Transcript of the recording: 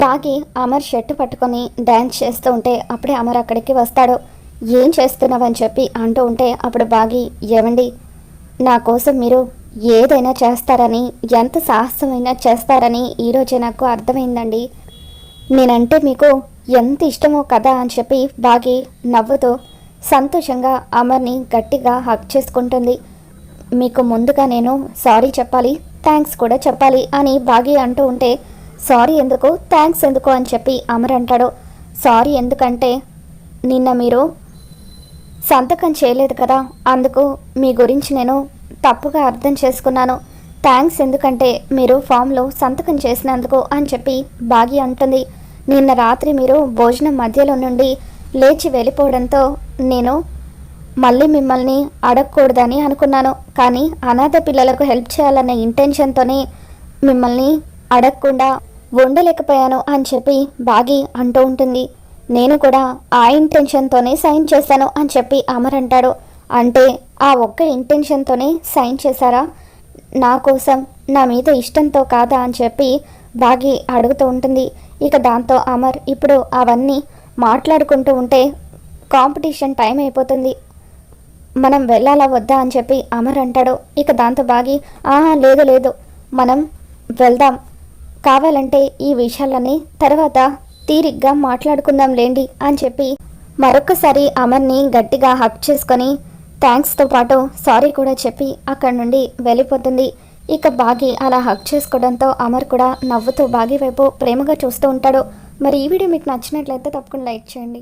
బాగి Amar shirt పట్టుకొని dance చేస్తూ ఉంటే అప్పుడే అమర్ అక్కడికి వస్తాడు. ఏం చేస్తున్నావని చెప్పి అంటూ ఉంటే అప్పుడు బాగి ఏమండి నా కోసం మీరు ఏదైనా చేస్తారని ఎంత సాహసమైనా చేస్తారని ఈరోజే నాకు అర్థమైందండి. నేనంటే మీకు ఎంత ఇష్టమో కదా అని చెప్పి బాగి నవ్వుతూ సంతోషంగా అమర్ని గట్టిగా హక్ చేసుకుంటుంది. మీకు ముందుగా నేను సారీ చెప్పాలి థ్యాంక్స్ కూడా చెప్పాలి అని బాగి అంటూ ఉంటే సారీ ఎందుకు? థ్యాంక్స్ ఎందుకు అని చెప్పి అమర్ అంటాడు. సారీ ఎందుకంటే నిన్న మీరు సంతకం చేయలేదు కదా. అందుకు మీ గురించి నేను తప్పుగా అర్థం చేసుకున్నాను. థ్యాంక్స్ ఎందుకంటే మీరు ఫామ్లో సంతకం చేసినందుకు అని చెప్పి బాగి అంటుంది. నిన్న రాత్రి మీరు భోజనం మధ్యలో నుండి లేచి వెళ్ళిపోవడంతో నేను మళ్ళీ మిమ్మల్ని అడగకూడదని అనుకున్నాను. కానీ అనాథ పిల్లలకు హెల్ప్ చేయాలనే ఇంటెన్షన్తోనే మిమ్మల్ని అడగకుండా ఉండలేకపోయాను అని చెప్పి బాగి అంటూ ఉంటుంది. నేను కూడా ఆ ఇంటెన్షన్తోనే సైన్ చేశాను అని చెప్పి అమర్ అంటాడు. అంటే ఆ ఒక్క ఇంటెన్షన్తోనే సైన్ చేశారా? నా కోసం నా మీద ఇష్టంతో కాదా అని చెప్పి బాగి అడుగుతూ ఉంటుంది. ఇక దాంతో అమర్ ఇప్పుడు అవన్నీ మాట్లాడుకుంటూ ఉంటే కాంపిటీషన్ టైం అయిపోతుంది. మనం వెళ్ళాలా వద్దా అని చెప్పి అమర్ అంటాడు. ఇక దాంతో బాగి ఆహా లేదు లేదు. మనం వెళ్దాం. కావాలంటే ఈ విషయాలని తర్వాత తీరిగ్గా మాట్లాడుకుందాం లేండి అని చెప్పి మరొకసారి అమర్ని గట్టిగా హక్ చేసుకొని థ్యాంక్స్తో పాటు సారీ కూడా చెప్పి అక్కడి నుండి వెళ్ళిపోతుంది. ఇక బాగి అలా హక్ చేసుకోవడంతో అమర్ కూడా నవ్వుతూ బాగి వైపు ప్రేమగా చూస్తూ ఉంటాడు. మరి ఈ వీడియో మీకు నచ్చినట్లయితే తప్పకుండా లైక్ చేయండి.